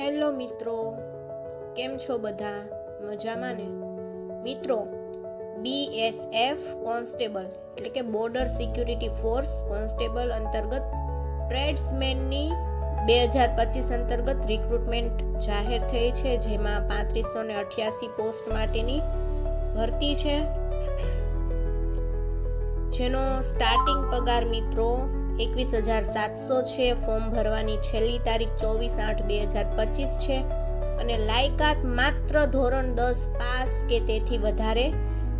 Hello મિત્રો, કેમ છો બધા? મજામાં ને? મિત્રો બીએસએફ કોન્સ્ટેબલ, એટલે કે બોર્ડર સિક્યુરિટી ફોર્સ કોન્સ્ટેબલ અંતર્ગત ટ્રેડ્સમેનની બે હજાર પચીસ અંતર્ગત રિક્રુટમેન્ટ જાહેર થઈ છે, જેમાં પાંત્રીસો ને અઠ્યાસી પોસ્ટ માટેની ભરતી છે. જેનો સ્ટાર્ટિંગ પગાર મિત્રો એકવીસ હજાર સાતસો છે, ફોર્મ ભરવાની છેલ્લી તારીખ ચોવીસ આઠ બે હજાર પચીસ છે અને લાયકાત માત્ર ધોરણ દસ પાસ કે તેથી વધારે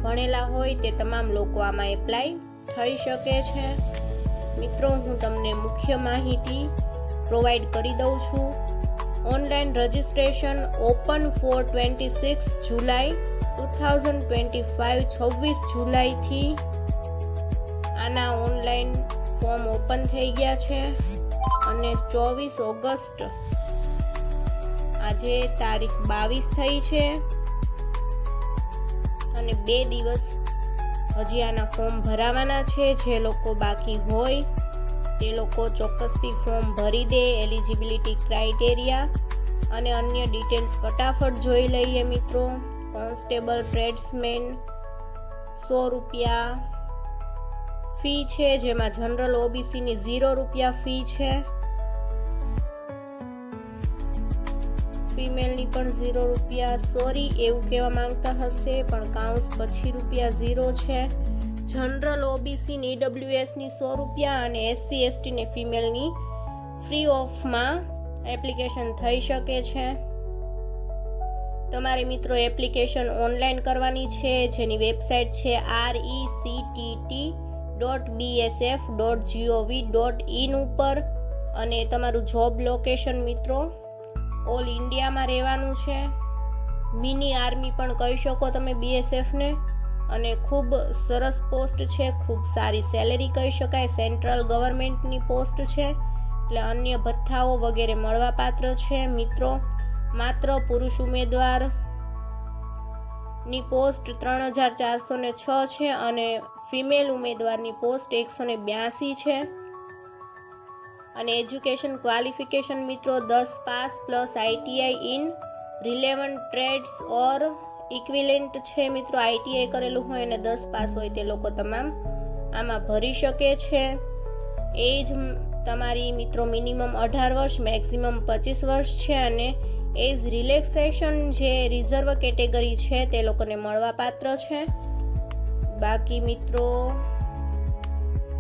ભણેલા હોય તે તમામ લોકો આમાં એપ્લાય થઈ શકે છે. મિત્રો, હું તમને મુખ્ય માહિતી પ્રોવાઈડ કરી દઉં છું. Online registration open four twenty six July two thousand twenty five છવ્વીસ જુલાઈથી આના ઓનલાઈન ફોર્મ ઓપન થઈ ગયા છે અને ચોવીસ ઓગસ્ટ આજે તારીખ બાવીસ થઈ છે અને બે દિવસ હજી આના ફોર્મ ભરાવાના છે. જે લોકો બાકી હોય તે લોકો ચોક્કસથી ફોર્મ ભરી દે, એલિજિબિલિટી ક્રાઇટેરિયા અને અન્ય ડિટેલ્સ ફટાફટ જોઈ લઈએ મિત્રો. કોન્સ્ટેબલ ટ્રેડ્સમેન સો રૂપિયા ફી છે, જેમાં જનરલ ઓબીસીની ઝીરો રૂપિયા ફી છે. ફિમેલની પણ ઝીરો રૂપિયા, સોરી, એવું કહેવા માંગતા હશે, પણ કાઉન્સ પછી રૂપિયા ઝીરો છે. જનરલ ઓબીસીની ઈડબ્લ્યુએસની સો રૂપિયા અને એસસી, એસટીને ફિમેલની ફ્રી ઓફમાં એપ્લિકેશન થઈ શકે છે. તમારે મિત્રો એપ્લિકેશન ઓનલાઈન કરવાની છે, જેની વેબસાઇટ છે R E C T T dot BSF dot GOV dot in ઉપર અને તમારું જોબ લોકેશન મિત્રો ઓલ ઇન્ડિયામાં રહેવાનું છે. મિની આર્મી પણ કહી શકો તમે બીએસએફને અને ખૂબ સરસ પોસ્ટ છે, ખૂબ સારી સેલેરી કહી શકાય. સેન્ટ્રલ ગવર્મેન્ટની પોસ્ટ છે, એટલે અન્ય ભથ્થાઓ વગેરે મળવાપાત્ર છે મિત્રો. માત્ર પુરુષ ઉમેદવાર ની પોસ્ટ ત્રણ હજાર ચારસો ને છ છે અને ફિમેલ ઉમેદવારની પોસ્ટ એકસો ને બ્યાસી છે. અને એજ્યુકેશન ક્વોલિફિકેશન મિત્રો દસ pass plus ITI in relevant trades or equivalent છે મિત્રો. આઈટીઆઈ કરેલું હોય અને દસ પાસ હોય તે લોકો તમામ આમાં ભરી શકે છે. એજ તમારી મિત્રો મિનિમમ અઢાર વર્ષ, મેક્સિમમ પચીસ વર્ષ છે અને એજ રિલેક્સેશન જે રિઝર્વ કેટેગરી છે તે લોકોને મળવા પાત્ર છે. બાકી મિત્રો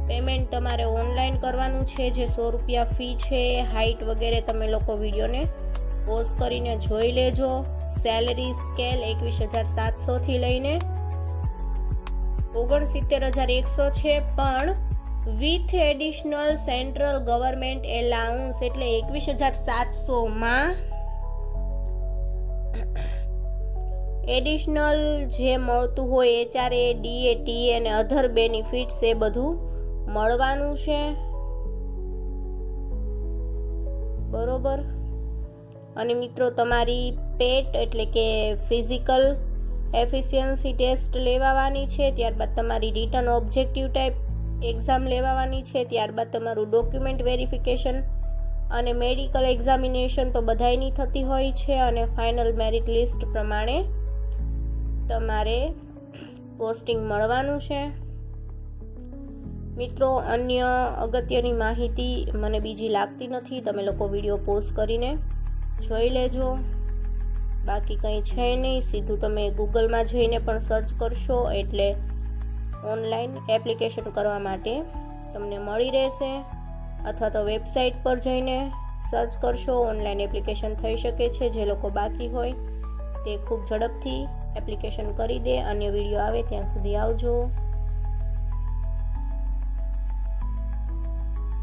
પેમેન્ટ તમારે ઓનલાઈન કરવાનું છે, જે સો રૂપિયા ફી છે હાઇટ વગેરે તમે લોકો વિડીયોને પોઝ કરીને જોઈ લેજો. સેલરી સ્કેલ એકવીસ હજાર સાતસોથી લઈને ઓગણસિત્તેર હજાર એકસો છે, પણ with additional central government allowance એટલે એકવીસ હજાર સાતસોમાં એડિશનલ જે મળતું હોય એચઆરએ એ ટી અને અધર બેનિફિટ્સ એ બધું મળવાનું છે. બરોબર? અને મિત્રો, તમારી પેટ એટલે કે ફિઝિકલ એફિશિયન્સી ટેસ્ટ લેવાવાની છે, ત્યારબાદ તમારી રિટર્ન ઓબ્જેક્ટિવ ટાઈપ એક્ઝામ લેવાવાની છે, ત્યારબાદ તમારું ડોક્યુમેન્ટ વેરિફિકેશન અને મેડિકલ એક્ઝામિનેશન તો બધાયની થતી હોય છે, અને ફાઇનલ મેરિટ લિસ્ટ પ્રમાણે તમારે પોસ્ટિંગ મળવાનું છે. મિત્રો, અન્ય અગત્યની માહિતી મને બીજી લાગતી નથી. તમે લોકો વીડિયો પોસ્ટ કરીને જોઈ લેજો. બાકી કંઈ છે નહીં. સીધું તમે ગૂગલમાં જઈને પણ સર્ચ કરશો એટલે ઓનલાઈન એપ્લિકેશન કરવા માટે તમને મળી રહેશે. અથવા તો વેબસાઇટ પર જઈને સર્ચ કરશો. ઓનલાઈન એપ્લિકેશન થઈ શકે છે. જે લોકો બાકી હોય તે ખૂબ ઝડપથી એપ્લિકેશન કરી દે અન્ય વીડિયો આવે ત્યાં સુધી આવજો.